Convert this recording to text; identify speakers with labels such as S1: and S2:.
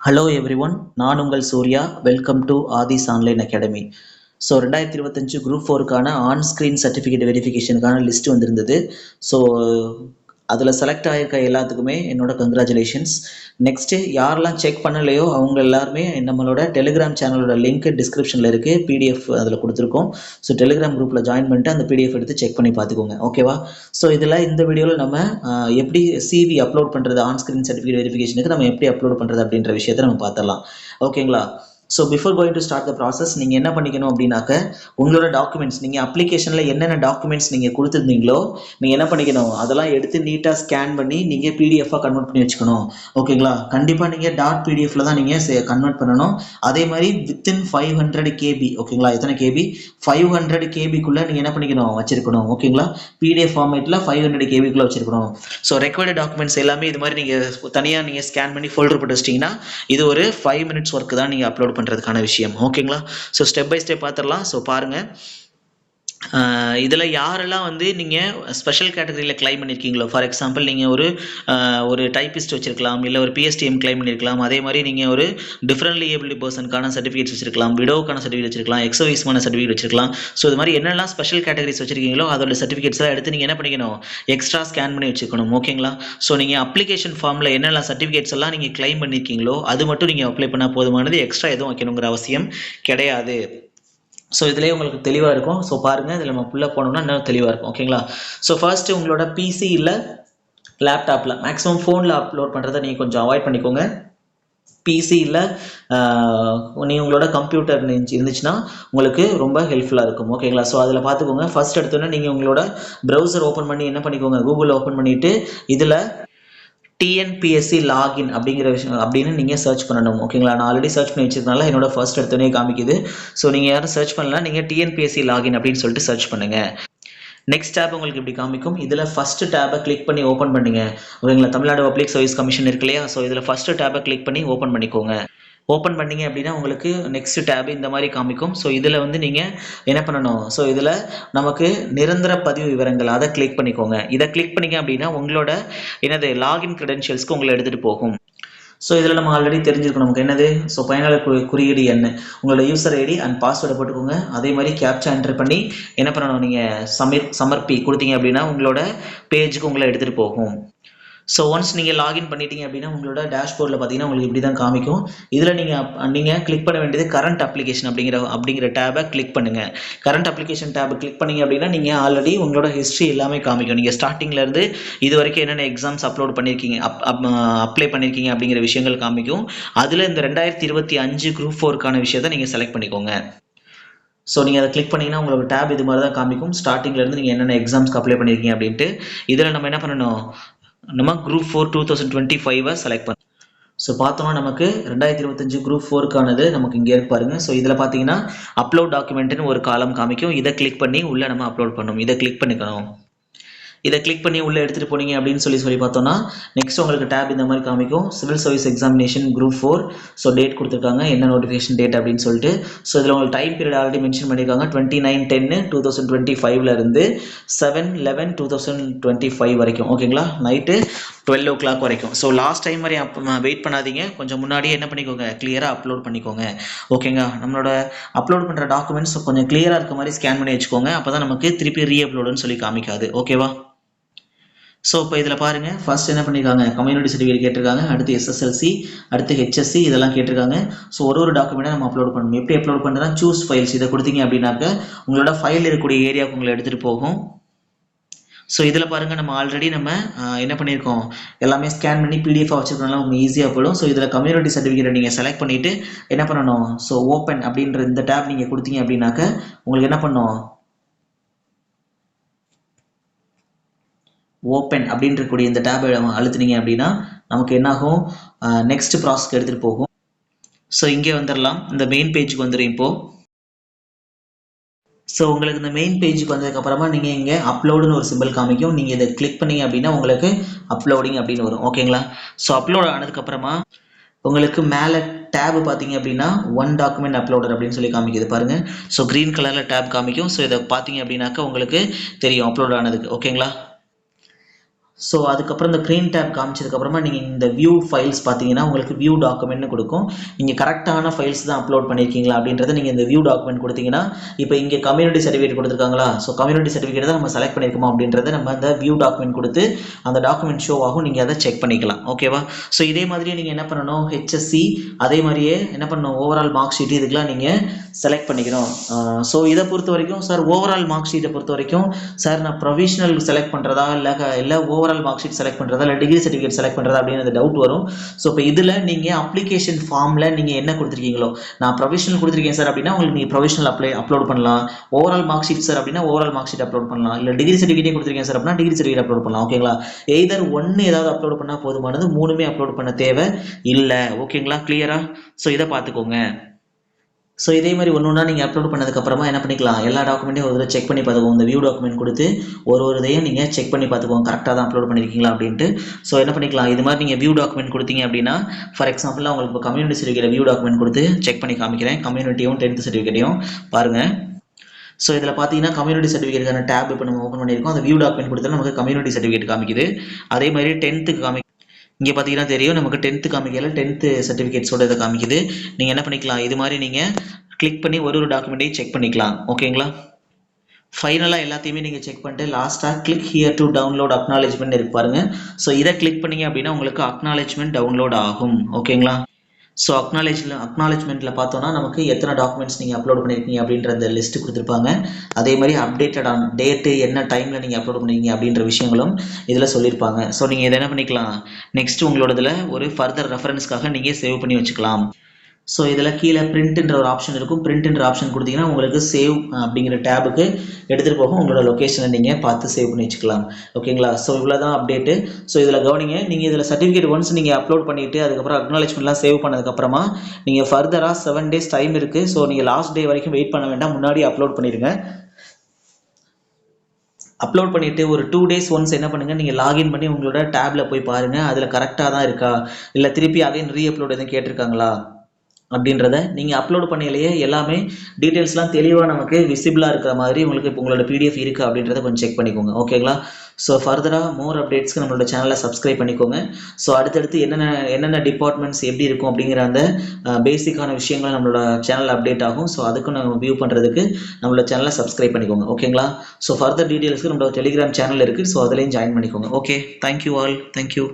S1: Hello every one நான் உங்கள் Surya. Welcome to Aadhi's online academy so ரெண்டாயிரத்தி இருபத்தஞ்சு குரூப் ஃபோருக்கான ஆன் ஸ்க்ரீன் சர்டிஃபிகேட் வெரிஃபிகேஷனுக்கான லிஸ்ட் வந்திருந்தது. ஸோ அதில் செலக்ட் ஆகிருக்க எல்லாத்துக்குமே என்னோட கங்க்ராச்சுலேஷன்ஸ் நெக்ஸ்ட்டு யாரெல்லாம் செக் பண்ணலையோ அவங்க எல்லாருமே நம்மளோட டெலிகிராம் சேனலோட லிங்க் டிஸ்கிரிப்ஷனில் இருக்குது பிடிஎஃப் அதில் கொடுத்துருக்கோம். ஸோ டெலிகிராம் குரூப்பில் ஜாயின் பண்ணிட்டு அந்த பிடிஎஃப் எடுத்து செக் பண்ணி பார்த்துக்கோங்க. ஓகேவா ஸோ இதில் இந்த வீடியோவில் நம்ம எப்படி சிவி அப்லோட் பண்ணுறது ஆன் ஸ்க்ரீன் சர்டிஃபிகேட் வெரிஃபிகேஷனுக்கு நம்ம எப்படி அப்லோட் பண்ணுறது அப்படின்ற விஷயத்தை நம்ம பார்த்துடலாம். ஓகேங்களா so before going to start the process நீங்கள் என்ன பண்ணிக்கணும் அப்படின்னாக்க உங்களோட டாக்குமெண்ட்ஸ் நீங்கள் அப்ளிகேஷனில் என்னென்ன டாக்குமெண்ட்ஸ் நீங்கள் கொடுத்துருந்தீங்களோ நீங்கள் என்ன பண்ணிக்கணும்? அதெல்லாம் எடுத்து நீட்டாக ஸ்கேன் பண்ணி நீங்கள் பிடிஎஃபாக கன்வெர்ட் பண்ணி வச்சுக்கணும். ஓகேங்களா கண்டிப்பாக நீங்கள் டாட் பிடிஎஃப்ல தான் நீங்கள் கன்வெர்ட் பண்ணணும். அதே மாதிரி வித்தின் ஃபைவ் ஹண்ட்ரட் கேபி ஓகேங்களா எத்தனை கேபி ஃபைவ் ஹண்ட்ரட் கேபிக்குள்ளே நீங்கள் என்ன பண்ணிக்கணும்? வச்சிருக்கணும். ஓகேங்களா பிடிஎஃப் ஃபார்மேட்டில் ஃபைவ் ஹண்ட்ரட் கேபிக்குள்ளே வச்சிருக்கணும். ஸோ ரெக்வயர்டு டாக்குமெண்ட்ஸ் எல்லாமே இது மாதிரி நீங்கள் தனியாக நீங்கள் ஸ்கேன் பண்ணி ஃபோல்டர் போட்டு வச்சிட்டிங்கன்னா இது ஒரு ஃபைவ் மினிட்ஸ் ஒர்க் தான் நீங்கள் அப்லோட் பண்ணுறதுக்கான விஷயம். ஓகேங்களா ஸோ ஸ்டெப் பை ஸ்டெப் பார்த்துடலாம். ஸோ பாருங்கள் இதில் யாரெல்லாம் வந்து நீங்கள் ஸ்பெஷல் கேட்டகரியில் கிளைம் பண்ணியிருக்கீங்களோ ஃபார் எக்ஸாம்பிள் நீங்கள் ஒரு ஒரு டைப்பிஸ்ட் வச்சுருக்கலாம் இல்லை ஒரு பிஎஸ்டிஎம் கிளைம் பண்ணியிருக்கலாம் அதே மாதிரி நீங்கள் ஒரு டிஃப்ரெண்ட்லி ஏபிலிட்டி பர்சனுக்கான சர்டிஃபிகேட்ஸ் வச்சிருக்கலாம் விடோக்கான சர்டிஃபிகேட் வச்சிருக்கலாம் எக்ஸவைஸ்மான சர்டிஃபிகேட் வச்சிருக்கலாம். ஸோ இது மாதிரி என்னெல்லாம் ஸ்பெஷல் கேட்டகரிஸ் வச்சிருக்கீங்களோ அதோட சர்டிஃபிகேட்ஸ் எல்லாம் எடுத்து நீங்கள் என்ன பண்ணிக்கணும்? எக்ஸ்ட்ரா ஸ்கேன் பண்ணி வச்சுக்கணும் ஓகேங்களா? ஸோ நீங்கள் அப்ளிகேஷன் ஃபார்மில் என்னெல்லாம் சர்டிஃபிகேட்ஸ் எல்லாம் நீங்கள் கிளைம் பண்ணியிருக்கீங்களோ அது மட்டும் நீங்கள் அப்ளை பண்ணால் போதுமானது எக்ஸ்ட்ரா எதுவும் வைக்கணுங்கிற அவசியம் கிடையாது. ஸோ இதுலேயே உங்களுக்கு தெளிவாக இருக்கும். ஸோ பாருங்கள் இதில் நம்ம உள்ளே போனோம்னா இன்னும் தெளிவாக இருக்கும். ஓகேங்களா ஸோ ஃபர்ஸ்ட்டு உங்களோட பிசி இல்லை லேப்டாப்பில் மேக்ஸிமம் ஃபோனில் அப்லோட் பண்ணுறதை நீங்கள் கொஞ்சம் அவாய்ட் பண்ணிக்கோங்க. பிசியில் நீ உங்களோட கம்ப்யூட்டர் இருந்துச்சுன்னா உங்களுக்கு ரொம்ப ஹெல்ப்ஃபுல்லாக இருக்கும். ஓகேங்களா ஸோ அதில் பார்த்துக்கோங்க. ஃபர்ஸ்ட் எடுத்தோன்னே நீங்கள் உங்களோட ப்ரௌசர் ஓப்பன் பண்ணி என்ன பண்ணிக்கோங்க? கூகுள் ஓப்பன் பண்ணிவிட்டு இதில் டிஎன்பிஎஸ்சி லாகின் அப்படிங்கிற விஷயம் அப்படின்னு நீங்கள் சர்ச் பண்ணணும். ஓகேங்களா நான் ஆல்ரெடி சர்ச் பண்ணி வச்சதுனால என்னோட ஃபர்ஸ்ட் எடுத்தோடனே காமிக்குது. ஸோ நீங்கள் யாரும் சர்ச் பண்ணலாம் நீங்கள் டிஎன்பிஎஸ்சி லாகின் அப்படின்னு சொல்லிட்டு சர்ச் பண்ணுங்கள் நெக்ஸ்ட் டேப் உங்களுக்கு இப்படி காமிக்கும். இதில் ஃபஸ்ட்டு டேப்பை கிளிக் பண்ணி ஓப்பன் பண்ணுங்க. ஓகேங்களா தமிழ்நாடு பப்ளிக் சர்வீஸ் கமிஷன் இருக்கு இல்லையா? ஸோ இதில் ஃபஸ்ட்டு டேபை கிளிக் பண்ணி ஓப்பன் பண்ணிக்கோங்க. ஓப்பன் பண்ணீங்க அப்படின்னா உங்களுக்கு நெக்ஸ்ட் டேப் இந்த மாதிரி காமிக்கும். ஸோ இதில் வந்து நீங்கள் என்ன பண்ணணும்? ஸோ இதில் நமக்கு நிரந்தர பதிவு விவரங்கள் அதை கிளிக் பண்ணிக்கோங்க. இதை கிளிக் பண்ணீங்க அப்படின்னா உங்களோட என்னது லாகின் க்ரெடென்ஷியல்ஸ்க்கு உங்களை எடுத்துகிட்டு போகும். ஸோ இதில் நம்ம ஆல்ரெடி தெரிஞ்சிருக்கணும். நமக்கு என்னது? ஸோ பயனாளர் குறியீடு என்ன? உங்களோட யூசர் ஐடி அண்ட் பாஸ்வேர்டை போட்டுக்கோங்க. அதே மாதிரி கேப்சா என்டர் பண்ணி என்ன பண்ணணும்? நீங்கள் சமர் சமர்ப்பி கொடுத்தீங்க அப்படின்னா உங்களோட பேஜுக்கு உங்களை எடுத்துகிட்டு போகும். ஸோ ஒன்ஸ் நீங்கள் லாகின் பண்ணிட்டீங்க அப்படின்னா உங்களோட டேஷ்போர்டில் பார்த்தீங்கன்னா உங்களுக்கு இப்படி தான் காமிக்கும். இதில் நீங்கள் நீங்கள் கிளிக் பண்ண வேண்டியது கரண்ட் அப்ளிகேஷன் அப்படிங்கிற அப்படிங்கிற டேபை கிளிக் பண்ணுங்கள் கரண்ட் அப்ளிகேஷன் டேபை கிளிக் பண்ணீங்க அப்படின்னா நீங்கள் ஆல்ரெடி உங்களோட ஹிஸ்ட்ரி எல்லாமே காமிக்கும். நீங்கள் ஸ்டார்டிங்லேருந்து இது வரைக்கும் என்னென்ன எக்ஸாம்ஸ் அப்லோட் பண்ணியிருக்கீங்க அப் அப்ளை பண்ணியிருக்கீங்க அப்படிங்கிற விஷயங்கள் காமிக்கும். அதில் இந்த ரெண்டாயிரத்தி இருபத்தி அஞ்சு குரூப் ஃபோருக்கான விஷயத்தை நீங்கள் செலக்ட் பண்ணிக்கோங்க. ஸோ நீங்கள் அதை கிளிக் பண்ணீங்கன்னா உங்களுக்கு டேப் இது மாதிரி தான் காமிக்கும் ஸ்டார்டிங்லேருந்து நீங்கள் என்னென்ன எக்ஸாம்ஸ்க்கு அப்ளை பண்ணியிருக்கீங்க அப்படின்ட்டு. இதில் நம்ம என்ன பண்ணணும்? நம்ம group four two thousand twenty ஃபைவை செலக்ட் பண்ணணும் ஸோ பார்த்தோம்னா நமக்கு ரெண்டாயிரத்தி இருபத்தஞ்சு குரூப் ஃபோருக்கானது நமக்கு இங்கே இருக்கு பாருங்க. ஸோ இதில் பார்த்தீங்கன்னா அப்லோட் டாக்குமெண்ட்னு ஒரு காலம் காமிக்கும். இதை கிளிக் பண்ணி உள்ளே நம்ம அப்லோட் பண்ணணும். இதை கிளிக் பண்ணிக்கணும். இதை கிளிக் பண்ணி உள்ளே எடுத்துகிட்டு போனீங்க அப்படின்னு சொல்லி சொல்லி பார்த்தோம்னா நெக்ஸ்ட் உங்களுக்கு டேப் இந்த மாதிரி காமிக்கும். Civil service examination group four so date கொடுத்துருக்காங்க. என்ன நோட்டிஃபிகேஷன் டேட் அப்படின்னு சொல்லிட்டு. ஸோ இதில் உங்களுக்கு டைம் பீரியட் ஆல்ரெடி மென்ஷன் பண்ணியிருக்காங்க. டுவெண்ட்டி நைன் டென்னு டூ தௌசண்ட் டுவெண்ட்டி ஃபைவ்ல இருந்து seven eleven two thousand twenty five வரைக்கும். ஓகேங்களா நைட்டு டுவெல் ஓ கிளாக் வரைக்கும். ஸோ லாஸ்ட் டைம் வரை அப்போ வெயிட் பண்ணாதீங்க. கொஞ்சம் முன்னாடியே என்ன பண்ணிக்கோங்க? கிளியராக அப்லோட் பண்ணிக்கோங்க. ஓகேங்க நம்மளோட அப்லோட் பண்ணுற டாக்குமெண்ட்ஸ் கொஞ்சம் கிளியராக இருக்க மாதிரி ஸ்கேன் பண்ணி வச்சுக்கோங்க. அப்போ தான் நமக்கு திருப்பி ரீ அப்லோடுன்னு சொல்லி காமிக்காது. ஓகேவா ஸோ இப்போ இதில் பாருங்கள் ஃபர்ஸ்ட் என்ன பண்ணியிருக்காங்க கம்யூனிட்டி சர்டிஃபிகேட் கேட்டிருக்காங்க. அடுத்து எஸ்எஸ்எல்சி அடுத்து ஹெச்எஸ்சி இதெல்லாம் கேட்டிருக்காங்க. ஸோ ஒரு ஒரு டாக்குமெண்ட்டை நம்ம அப்லோட் பண்ணணும். எப்படி அப்லோட் பண்ணுறதுனா சூஸ் ஃபைல்ஸ் இதை கொடுத்தீங்க அப்படின்னாக்க உங்களோட ஃபைல் இருக்கக்கூடிய ஏரியாவுக்கு உங்களை எடுத்துகிட்டு போகும். ஸோ இதில் பாருங்கள் நம்ம ஆல்ரெடி நம்ம என்ன பண்ணியிருக்கோம் எல்லாமே ஸ்கேன் பண்ணி பிடிஎஃபாக வச்சுருக்கனால உங்களுக்கு ஈஸியாக போயிடும். ஸோ இதில் கம்யூனிட்டி சர்டிஃபிகேட்டை நீங்கள் செலக்ட் பண்ணிவிட்டு என்ன பண்ணணும்? ஸோ ஓப்பன் அப்படின்ற இந்த டேப் நீங்கள் கொடுத்தீங்க அப்படின்னாக்க உங்களுக்கு என்ன பண்ணும்? ஓப்பன் அப்படின்றக்கூடிய இந்த டேபை அழுத்துனீங்க அப்படின்னா நமக்கு என்னாகும்? நெக்ஸ்ட் ப்ராசஸ்க்கு எடுத்துகிட்டு போகும். ஸோ இங்கே வந்துடலாம் இந்த மெயின் பேஜுக்கு வந்துடும் இப்போது ஸோ உங்களுக்கு இந்த மெயின் பேஜுக்கு வந்ததுக்கப்புறமா நீங்கள் இங்கே அப்லோடுன்னு ஒரு சிம்பிள் காமிக்கும். நீங்கள் இதை கிளிக் பண்ணீங்க அப்படின்னா உங்களுக்கு அப்லோடிங் அப்படின்னு வரும். ஓகேங்களா ஸோ அப்லோட் ஆனதுக்கப்புறமா உங்களுக்கு மேலே டேப் பார்த்தீங்க அப்படின்னா ஒன் டாக்குமெண்ட் அப்லோடர் அப்படின்னு சொல்லி காமிக்குது பாருங்கள் ஸோ க்ரீன் கலரில் டேப் காமிக்கும். ஸோ இதை பார்த்தீங்க அப்படின்னாக்கா உங்களுக்கு தெரியும் அப்லோட் ஆனதுக்கு. ஓகேங்களா ஸோ அதுக்கப்புறம் இந்த க்ரீன் டேப் காமிச்சதுக்கப்புறமா நீங்கள் இந்த வியூ ஃபைல்ஸ் பார்த்தீங்கன்னா உங்களுக்கு வியூ டாக்குமெண்ட்னு கொடுக்கும். நீங்கள் கரெக்டான ஃபைல்ஸ் தான் அப்லோட் பண்ணியிருக்கீங்களா அப்படின்றத நீங்கள் இந்த வியூ டாக்குமெண்ட் கொடுத்தீங்கன்னா இப்போ இங்கே கம்யூனிட்டி சர்டிஃபிகேட் கொடுத்துருக்காங்களா? ஸோ கம்யூனிட்டி சர்டிஃபிகேட் தான் நம்ம செலக்ட் பண்ணியிருக்கோமா அப்படின்றத நம்ம அந்த வியூ டாக்குமெண்ட் கொடுத்து அந்த டாக்குமெண்ட் ஷோ ஆகும். நீங்கள் அதை செக் பண்ணிக்கலாம். ஓகேவா ஸோ இதே மாதிரியே நீங்கள் என்ன பண்ணணும்? ஹெச்எஸ்சி அதே மாதிரியே என்ன பண்ணணும்? ஓவரால் மார்க் ஷீட் இதுக்கெலாம் நீங்கள் செலக்ட் பண்ணிக்கணும். ஸோ இதை பொறுத்த வரைக்கும் சார் ஓவரால் மார்க் ஷீட்டை பொறுத்த வரைக்கும் சார் நான் ப்ரொவிஷனல் செலக்ட் பண்ணுறதா இல்லை இல்லை ஓவரால் மார்க் ஷீட் செலக்ட் பண்ணுறதா இல்லை டிகிரி சர்டிஃபிகேட் செலக்ட் பண்ணுறதா அப்படின்னு டவுட் வரும். ஸோ இப்போ இதில் நீங்கள் அப்ளிகேஷன் ஃபார்மில் நீங்கள் என்ன கொடுத்துருக்கீங்களோ நான் ப்ரொவிஷனல் கொடுத்துருக்கேன் சார் அப்படின்னா உங்களுக்கு நீங்கள் ப்ரொவிஷனல் அப்ளை அப்லோட் பண்ணலாம். ஓவரால் மார்க் ஷீட் சார் அப்படின்னா ஓவரால் மார்க் ஷீட் அப்லோட் பண்ணலாம். இல்லை டிகிரி சர்டிஃபிகேட் கொடுத்துருக்கேன் சார் அப்படின்னா டிகிரி சர்டிஃபிகேட் அப்லோட் பண்ணலாம். ஓகேங்களா எய்தர் ஒன்று ஏதாவது அப்லோட் பண்ணால் போதுமானது மூணுமே அப்லோட் பண்ண தேவை இல்லை. ஓகேங்களா கிளியரா ஸோ இதை பார்த்துக்கோங்க. ஸோ இதே மாதிரி ஒன்று ஒன்றா நீங்கள் அப்லோட் பண்ணதுக்கப்புறமா என்ன பண்ணிக்கலாம்? எல்லா டாக்குமெண்ட்டையும் ஒரு தடவை செக் பண்ணி பார்த்துக்கோங்க இந்த வியூ டாக்குமெண்ட் கொடுத்து ஒரு ஒரு இதையும் நீங்கள் செக் பண்ணி பார்த்துக்கோங்க கரெக்டாக தான் அப்லோட் பண்ணியிருக்கீங்களா அப்படின்ட்டு. ஸோ என்ன பண்ணிக்கலாம்? இது மாதிரி நீங்கள் வியூ டாக்குமெண்ட் கொடுத்தீங்க அப்படின்னா ஃபார் எக்ஸாம்பிள் உங்களுக்கு இப்போ கம்யூனிட்டி சர்டிஃபிகேட் வியூ டாக்குமெண்ட் கொடுத்து செக் பண்ணி காமிக்கிறேன். கம்யூனிட்டியும் டென்த் சர்டிஃபிகேட்டையும் பாருங்கள் ஸோ இதில் பார்த்தீங்கன்னா கம்யூனிட்டி சர்டிஃபிகேட்டுக்கான டேப் இப்போ நம்ம ஓப்பன் பண்ணியிருக்கோம். அந்த வியூ டாக்குமெண்ட் கொடுத்தா நமக்கு கம்யூனிட்டி சர்டிஃபிகேட் காமிக்குது. அதே மாதிரி டென்த்துக்கு காமி இங்கே பார்த்தீங்கன்னா தெரியும் நமக்கு டென்த்து காமிக்கல டென்த்து சர்டிஃபிகேட்ஸோட இதை காமிக்குது. நீங்கள் என்ன பண்ணிக்கலாம்? இது மாதிரி நீங்கள் கிளிக் பண்ணி ஒரு ஒரு டாக்குமெண்ட்டையும் செக் பண்ணிக்கலாம். ஓகேங்களா ஃபைனலாக எல்லாத்தையுமே நீங்கள் செக் பண்ணிட்டு லாஸ்ட்டாக click here to download acknowledgement இருக்கு பாருங்க. ஸோ இதை கிளிக் பண்ணீங்க அப்படின்னா உங்களுக்கு அக்னாலேஜ்மெண்ட் டவுன்லோட் ஆகும். ஓகேங்களா ஸோ அக்னாலேஜில் அக்னாலேஜ்மெண்ட்டில் பார்த்தோன்னா நமக்கு எத்தனை டாக்குமெண்ட்ஸ் நீங்கள் அப்லோட் பண்ணியிருக்கீங்க அப்படின்ற அந்த லிஸ்ட்டு கொடுத்துருப்பாங்க. அதே மாதிரி அப்டேட்டட் ஆன் டேட்டு என்ன டைமில் நீங்கள் அப்லோட் பண்ணிருக்கீங்க அப்படின்ற விஷயங்களும் இதில் சொல்லியிருப்பாங்க. ஸோ நீங்கள் இதை என்ன பண்ணிக்கலாம்? நெக்ஸ்ட் உங்களோடதுல ஒரு ஃபர்தர் ரெஃபரன்ஸ்க்காக நீங்கள் சேவ் பண்ணி வச்சுக்கலாம். ஸோ இதில் கீழே பிரிண்ட்ன்ற ஒரு ஆப்ஷன் இருக்கும். பிரிண்ட்ன்ற ஆப்ஷன் கொடுத்தீங்கன்னா உங்களுக்கு சேவ் அப்படிங்கிற டேபுக்கு எடுத்துகிட்டு போகும். உங்களோட லொக்கேஷனை நீங்கள் பார்த்து சேவ் பண்ணி வச்சுக்கலாம். ஓகேங்களா ஸோ இவ்வளோ தான் அப்டேட்டு ஸோ இதில் கவனிங்க நீங்கள் இதில் சர்டிஃபிகேட் ஒன்ஸ் நீங்கள் அப்லோட் பண்ணிவிட்டு அதுக்கப்புறம் அக்னாலேஜ்மெண்ட்லாம் சேவ் பண்ணதுக்கப்புறமா நீங்கள் ஃபர்தராக செவன் டேஸ் டைம் இருக்குது ஸோ நீங்கள் லாஸ்ட் டே வரைக்கும் வெயிட் பண்ண வேண்டாம். முன்னாடி அப்லோட் பண்ணிடுங்க அப்லோட் பண்ணிவிட்டு ஒரு டூ டேஸ் ஒன்ஸ் என்ன பண்ணுங்கள் நீங்கள் லாகின் பண்ணி உங்களோட டேப்பில் போய் பாருங்கள் அதில் கரெக்டாக தான் இருக்கா? இல்லை திருப்பி அகைன் ரீ அப்லோட் எதுவும் கேட்டிருக்காங்களா? அப்படின்றத நீங்கள் அப்லோட் பண்ணலையே எல்லாமே டீட்டெயில்ஸ்லாம் தெளிவாக நமக்கு விசிபிளாக இருக்கிற மாதிரி உங்களுக்கு இப்போ உங்களோட பிடிஎஃப் இருக்குது அப்படின்றத கொஞ்சம் செக் பண்ணிக்கோங்க. ஓகேங்களா ஸோ ஃபர்தராக மோர் அப்டேட்ஸ்க்கு நம்மளோட சேனலை சப்ஸ்கிரைப் பண்ணிக்கோங்க. ஸோ அடுத்தடுத்து என்னென்ன என்னென்ன டிபார்ட்மெண்ட்ஸ் எப்படி இருக்கும் அப்படிங்கிற அந்த பேசிக்கான விஷயங்கள் நம்மளோட சேனல் அப்டேட் ஆகும். ஸோ அதுக்கும் நம்ம வியூ பண்ணுறதுக்கு நம்மளோட சேனலை சப்ஸ்கிரைப் பண்ணிக்கோங்க. ஓகேங்களா ஸோ ஃபர்தர் டீட்டெயில்ஸ்க்கு நம்மளோட டெலிகிராம் சேனல் இருக்குது ஸோ அதுலேயும் ஜாயின் பண்ணிக்கோங்க. Okay thank you all thank you